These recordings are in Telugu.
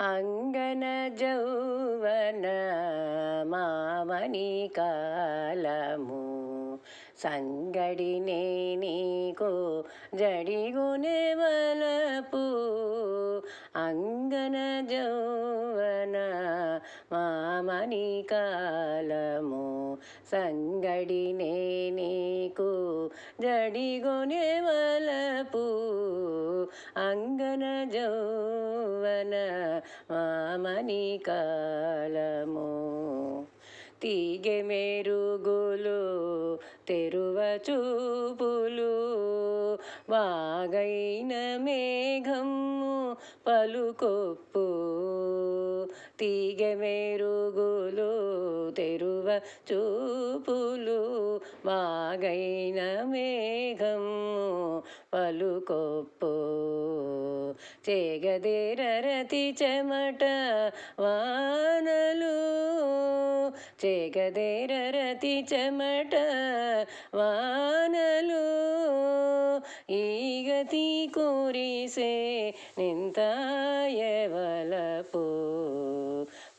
అంగన జౌవన మామని కాలము. సంగడినే నీకు జడిగునే వలపు. అంగన జౌవన మామని కాలము. సంగడినే నీకు జడిగునే వలపు. అంగన జౌవన మామని కాలము. తీగె మెరుగులు తెరువ చూపులు. బాగైన మేఘము పలుకొప్పు. తీగ మెరుగులు తెరువ చూపులు మాగైన మేఘము పలుకొప్పు. చేగదేరరతి చెమట వానలు చేగదేరరతి చెమట వానలు. ఈ గతి కురిసే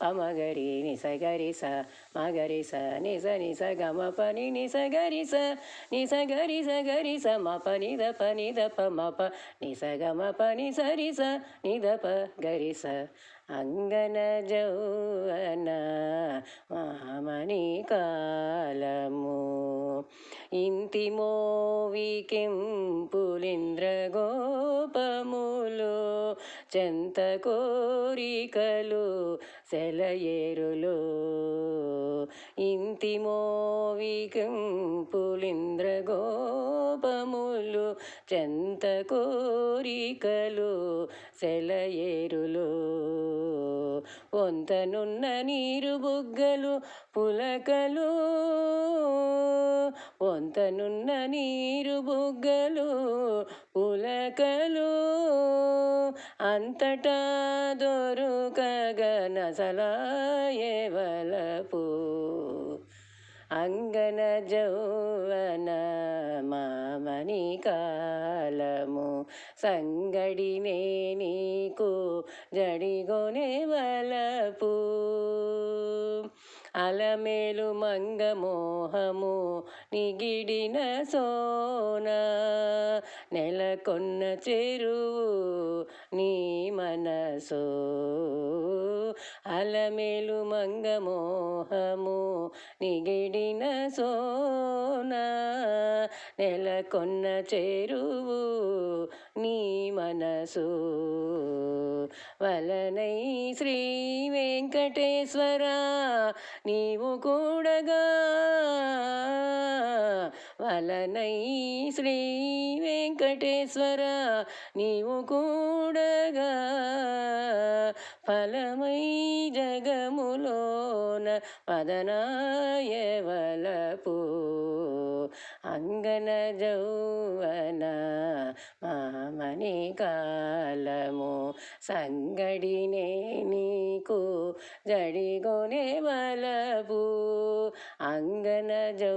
అమగరి పమగరి నిసగరి స మగరి స నిస నిస గమ పని నిస గరి స నిస గరి స గరి స మ పని ద పని ద ప మ ప నిస గమ పని సరి స నిద ప గరి స అంగన జౌవన మామణి కాలము. ఇంతి మోవికెంపులింద్ర గోపము చెంత కోరికలు సెలయేరులు. ఇంతి మోవికెంపులింద్ర గోపములు చెంత కోరికలు సెలయేరులు. వంతనున్న నీరు బుగ్గలు పులకలు వంతనున్న నీరు బుగ్గలు పులకలు. అంతటా దొరుకగనసలాయవలపు అంగన జౌవన మామని కాలము సంగడినే నీకు జడిగొనే వలపు. అలమేలు మంగమోహము నిగిడిన సోన నెలకొన్న చెరువు నీ మనసు. అలమేలు మంగమోహము నిగిడిన సోన. నెలకొన్న చెరువు నీ మనసు. వలనై శ్రీ వెంకటేశ్వర నీవు కూడగా. వలనై శ్రీ వెంకటేశ్వర నీవు కూడగా ఫలమై జగములోన పదనాయవలపు అంగన జౌవన మామని కాలము సంగడినే నీకు జడిగొనే వలపు అంగన జౌ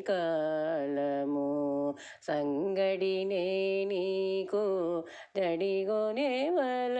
కాలము సంగడినే నీకు జడిగొనే వల